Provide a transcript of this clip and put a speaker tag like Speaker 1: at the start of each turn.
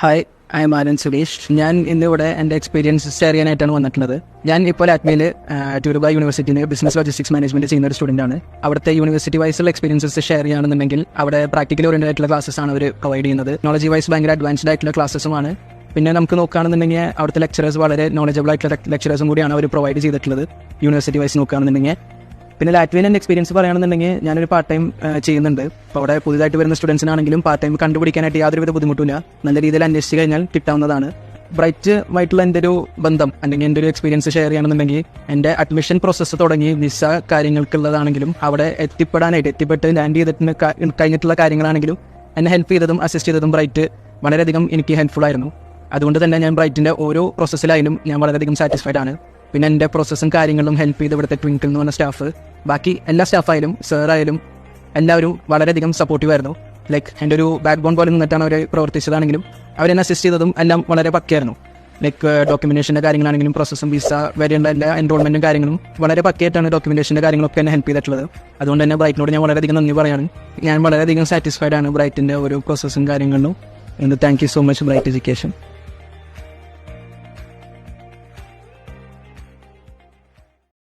Speaker 1: Hi I am Anand Suresh ഞാൻ ഇന്നിവിടെ എന്റെ എക്സ്പീരിയൻസ് ഷെയർ ചെയ്യാനായിട്ടാണ് വന്നിട്ടുള്ളത്. ഞാൻ ഇപ്പോൾ ആത്മയിൽ ട്യൂർബ യൂണിവേഴ്സിറ്റിയിൽ ബിസിനസ് ലോജിസ്റ്റിക്സ് മാനേജ്മെന്റ് ചെയ്യുന്ന ഒരു സ്റ്റുഡന്റ് ആണ്. അവിടുത്തെ യൂണിവേഴ്സിറ്റി വൈസുള്ള എക്സ്പീരിയൻസസ് ഷെയർ ചെയ്യുകയാണെന്നുണ്ടെങ്കിൽ അവിടെ പ്രാക്ടിക്കൽ ഓറിയന്റഡ് ആയിട്ടുള്ള ക്ലാസ്സസ് ആണ് അവർ പ്രൊവൈഡ് ചെയ്യുന്നത്. നോളജി വൈസ് ഭയങ്കര അഡ്വാൻസ്ഡ് ആയിട്ടുള്ള ക്ലാസ്സസുമാണ് പിന്നെ നമുക്ക് നോക്കുകയാണെന്നുണ്ടെങ്കിൽ അവിടുത്തെ ലെക്ചറേഴ്സ് വളരെ നോളജബിൾ ആയിട്ടുള്ള ലെക്ചറേഴ്സും കൂടിയാണ് അവർ പ്രൊവൈഡ് ചെയ്തിട്ടുള്ളത്. യൂണിവേഴ്സിറ്റി വൈസ് നോക്കുകയാണെന്നുണ്ടെങ്കിൽ പിന്നെ ലാറ്റ്വിയൻ എന്റെ എക്സ്പീരിയൻസ് പറയുകയാണെന്നുണ്ടെങ്കിൽ ഞാനൊരു പാർട്ട് ടൈം ചെയ്യുന്നുണ്ട്. അപ്പോൾ അവിടെ പുതിയതായിട്ട് വരുന്ന സ്റ്റുഡൻസിനാണെങ്കിലും പാർട്ട് ടൈം കണ്ടുപിടിക്കാനായിട്ട് യാതൊരുവിധ ബുദ്ധിമുട്ടില്ല നല്ല രീതിയിൽ അന്വേഷിച്ച് കഴിഞ്ഞാൽ കിട്ടാവുന്നതാണ്. ബ്രൈറ്റ് ബ്രൈറ്റുമായിട്ടുള്ള എന്റെ ഒരു ബന്ധം അല്ലെങ്കിൽ എന്റെ ഒരു എക്സ്പീരിയൻസ് ഷെയർ ചെയ്യണമെന്നുണ്ടെങ്കിൽ എന്റെ അഡ്മിഷൻ പ്രോസസ്സ് തുടങ്ങി വിസ കാര്യങ്ങൾക്കുള്ളതാണെങ്കിലും അവിടെ എത്തിപ്പെടാനായിട്ട് എത്തിപ്പെട്ട് ലാൻഡ് ചെയ്തിട്ട് കഴിഞ്ഞിട്ടുള്ള കാര്യങ്ങളാണെങ്കിലും എന്നെ ഹെൽപ്പ് ചെയ്തതും അസിസ്റ്റ് ചെയ്തതും ബ്രൈറ്റ് വളരെയധികം എനിക്ക് ഹെൽപ്ഫുൾ ആയിരുന്നു. അതുകൊണ്ട് തന്നെ ഞാൻ ബ്രൈറ്റിന്റെ ഓരോ പ്രോസസ്സിലായാലും ഞാൻ വളരെയധികം സാറ്റിസ്ഫൈഡ് ആണ്. പിന്നെ എന്റെ പ്രോസസ്സും കാര്യങ്ങളും ഹെൽപ്പ് ചെയ്ത് ഇവിടുത്തെ ട്വിങ്കിൾ എന്ന് പറഞ്ഞ സ്റ്റാഫ് ബാക്കി എല്ലാ സ്റ്റാഫായാലും സാറായാലും എല്ലാവരും വളരെയധികം സപ്പോർട്ടീവ് ആയിരുന്നു. ലൈക്ക് എന്റെ ഒരു ബാക്ക് ബോൺ പോലെ നിന്നിട്ടാണ് അവർ പ്രവർത്തിച്ചതാണെങ്കിലും അവരെന്നെ അസിസ്റ്റ് ചെയ്തതും എല്ലാം വളരെ പക്കയായിരുന്നു. ലൈക്ക് ഡോക്യുമെന്റേഷന്റെ കാര്യങ്ങളാണെങ്കിലും പ്രോസസ്സും വിസ വരെയുള്ള എല്ലാ എൻറോൾമെന്റും കാര്യങ്ങളും വളരെ പക്കയായിട്ടാണ് ഡോക്യുമെന്റേഷന്റെ കാര്യങ്ങളൊക്കെ എന്നെ ഹെൽപ്പ് ചെയ്തിട്ടുള്ളത്. അതുകൊണ്ട് തന്നെ ബ്രൈറ്റിനോട് ഞാൻ വളരെയധികം നന്ദി പറയാണ്. ഞാൻ വളരെയധികം സാറ്റിസ്ഫൈഡ് ആണ് ബ്രൈറ്റിന്റെ ഓരോ പ്രോസസ്സും കാര്യങ്ങളിലും thank you so much Bright education